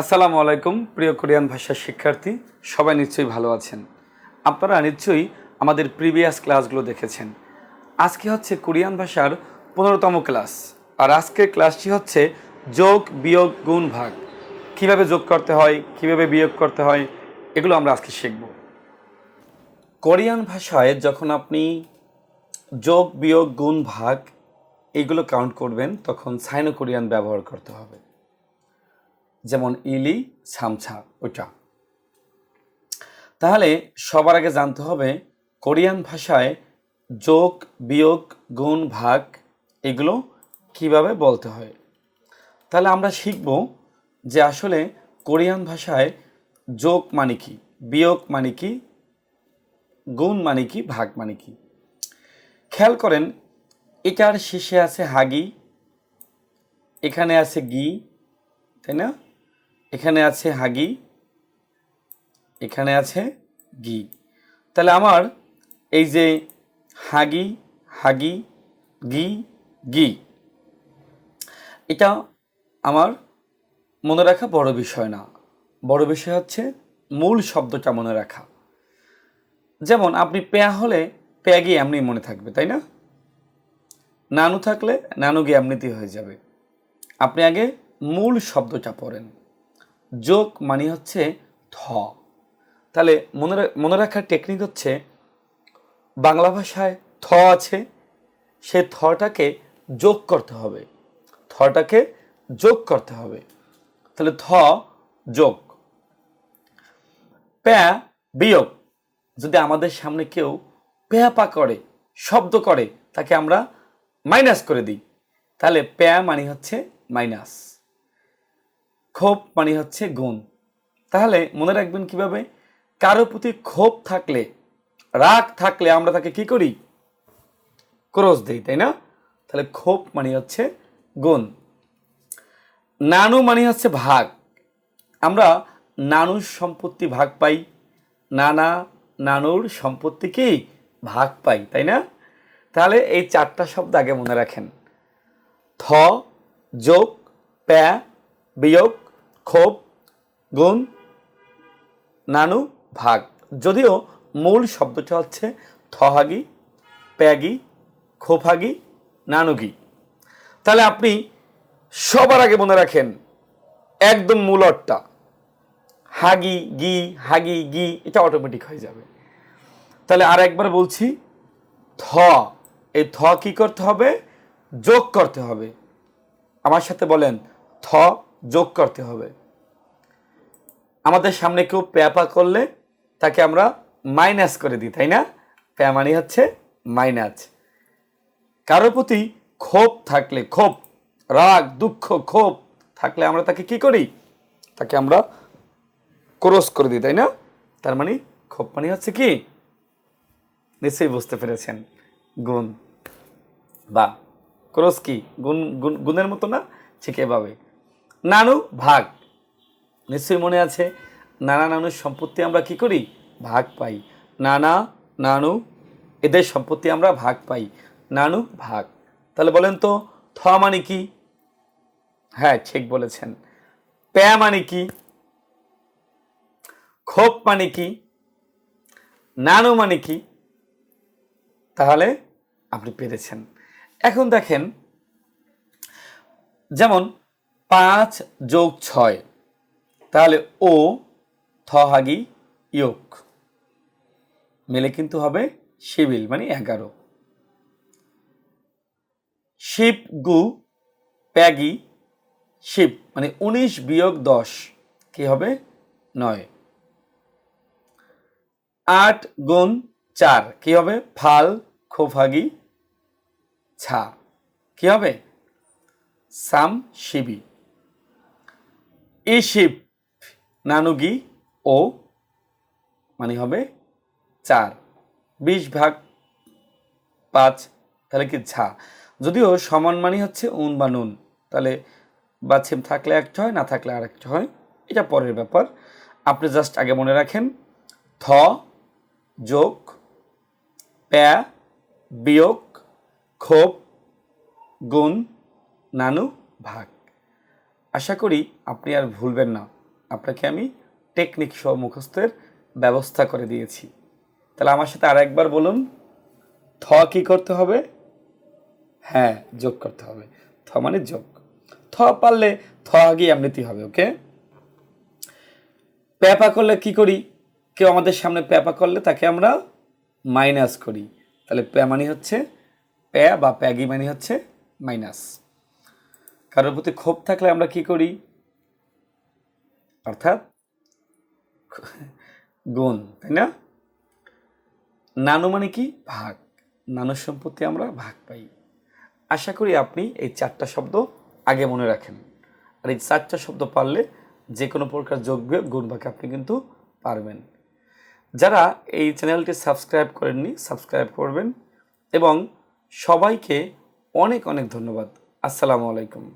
আসসালামু আলাইকুম, প্রিয় কোরিয়ান ভাষার শিক্ষার্থী। সবাই নিশ্চয়ই ভালো আছেন। আপনারা নিশ্চয়ই আমাদের প্রিভিয়াস ক্লাসগুলো দেখেছেন। আজকে হচ্ছে কোরিয়ান ভাষার পনেরোতম ক্লাস। আর আজকের ক্লাসটি হচ্ছে যোগ, বিয়োগ, গুণ, ভাগ। কীভাবে যোগ করতে হয়, কীভাবে বিয়োগ করতে হয়, এগুলো আমরা আজকে শিখব। কোরিয়ান ভাষায় যখন আপনি যোগ, বিয়োগ, গুণ, ভাগ, এগুলো কাউন্ট করবেন, তখন সাইনো কোরিয়ান ব্যবহার করতে হবে। যেমন ইলি ছামছা ওটা তাহলে সবার আগে জানতে হবে কোরিয়ান ভাষায় যোগ, বিয়োগ, গুণ, ভাগ এগুলো কীভাবে বলতে হয়। তাহলে আমরা শিখব যে আসলে কোরিয়ান ভাষায় যোগ মানে কি, বিয়োগ মানে কি, গুণ মানে কি, ভাগ মানে কি। খেয়াল করেন, এটার শেষে আছে হাগি, এখানে আছে গি, তাই না? এখানে আছে হাগি, এখানে আছে গি। তাহলে আমার এই যে হাগি হাগি, গি গি, এটা আমার মনে রাখা বড় বিষয় না। বড় বিষয় হচ্ছে মূল শব্দটা মনে রাখা। যেমন আপনি পেয়া হলে পেয়া গিয়ে এমনি মনে থাকবে, তাই না? নানু থাকলে নানু গিয়ে এমনিতেই হয়ে যাবে। আপনি আগে মূল শব্দটা পড়েন। যোগ মানে হচ্ছে থ তাহলে মনে মনে রাখার টেকনিক হচ্ছে বাংলা ভাষায় থ আছে, সে থটাকে যোগ করতে হবে। থটাকে যোগ করতে হবে। তাহলে থ যোগ। প্যা বিয়োগ। যদি আমাদের সামনে কেউ পেয়াপা করে, শব্দ করে, তাকে আমরা মাইনাস করে দিই। তাহলে প্যা মানে হচ্ছে মাইনাস ক্ষোভ মানে হচ্ছে গুণ। তাহলে মনে রাখবেন কীভাবে? কারও প্রতি ক্ষোভ থাকলে, রাগ থাকলে আমরা তাকে কি করি? ক্রোশ দিই, তাই না? তাহলে ক্ষোভ মানে হচ্ছে গুণ। নানু মানে হচ্ছে ভাগ। আমরা নানুর সম্পত্তি ভাগ পাই, নানা নানুর সম্পত্তি কি? ভাগ পাই, তাই না? তাহলে এই চারটা শব্দ আগে মনে রাখেন। থ যোগ, প্যা, বিয়োগ ক্ষোভ, গুণ, নানু, ভাগ। যদিও মূল শব্দটা হচ্ছে থহাগি, প্যাগি খোফাগি নানুগি। তাহলে আপনি সবার আগে মনে রাখেন, একদম মূল অর্থটা। হাগি, গি হাগি, গি, এটা অটোমেটিক হয়ে যাবে। তাহলে আর একবার বলছি, থ। এই থ কি করতে হবে? যোগ করতে হবে। আমার সাথে বলেন, থ যোগ করতে হবে। আমাদের সামনে কেউ প্যাপা করলে তাকে আমরা মাইনাস করে দিই, তাই না? প্যা মানে হচ্ছে মাইনাস। কারোর প্রতি ক্ষোভ থাকলে, ক্ষোভ, রাগ, দুঃখ, ক্ষোভ থাকলে আমরা তাকে কি করি? তাকে আমরা ক্রস করে দিই, তাই না? তার মানে ক্ষোভ মানে হচ্ছে কি? নিশ্চয়ই বুঝতে পেরেছেন। গুণ বা ক্রস কি? গুণ, গুণ- গুণের মতো না? ঠিক এভাবে। নানু ভাগ। নিশ্চয়ই মনে আছে, নানা নানুর সম্পত্তি আমরা কি করি? ভাগ পাই। নানা, নানু, এদের সম্পত্তি আমরা ভাগ পাই। নানু, ভাগ। তাহলে বলেন তো, থ মানে কি? হ্যাঁ ঠিক বলেছেন। প্যা মানে কি? ক্ষোভ মানে কি? নানু মানে কি? তাহলে আপনি পেরেছেন। এখন দেখেন, যেমন পাঁচ যোগ ছয়। তাহলে ও থহাগি ইয়োগ। মিলে কিন্তু হবে শিবিল মানে এগারো। শিব গু প্যাগি শিব মানে উনিশ বিয়োগ দশ, কি হবে? নয়। আট গুণ চার, কি হবে? ফাল খোফাগি ছা, কি হবে? সাম শিবি। ইশিব নানুগি ও মানে হবে চার। বিশ ভাগ পাঁচ, তাহলে কি ঝা? যদিও সমান মানে হচ্ছে উন বা নুন। তাহলে বা ছিম থাকলে একটা হয় না থাকলে আর একটা হয় এটা পরের ব্যাপার। আপনি জাস্ট আগে মনে রাখেন থ যোগ প্যা বিয়োগ ক্ষোভ গুণ নানু ভাগ। আশা করি আপনি আর ভুলবেন না। আপনাকে আমি টেকনিক সহ মুখস্থের ব্যবস্থা করে দিয়েছি। তাহলে আমার সাথে আর একবার বলুন, থ কি করতে হবে? হ্যাঁ যোগ করতে হবে। থ মানে যোগ। থ পারলে থ আগে এমনিতেই হবে, ওকে? প্যাপা করলে কি করি? কেউ আমাদের সামনে প্যাপা করলে তাকে আমরা মাইনাস করি। তাহলে প্যা মানে হচ্ছে প্যা বা প্যাগি মানে হচ্ছে মাইনাস। কারোর প্রতি ক্ষোভ থাকলে আমরা কি করি? অর্থাৎ গুণ, তাই না? নানু মানে কি? ভাগ। নানুর সম্পত্তি আমরা ভাগ পাই। আশা করি আপনি এই চারটা শব্দ আগে মনে রাখেন। আর এই চারটা শব্দ পারলে যে কোনো প্রকার যোগ গুণ ভাগে আপনি কিন্তু পারবেন। যারা এই চ্যানেলটি সাবস্ক্রাইব করেননি, সাবস্ক্রাইব করবেন। এবং সবাইকে অনেক অনেক ধন্যবাদ। আসসালামু আলাইকুম।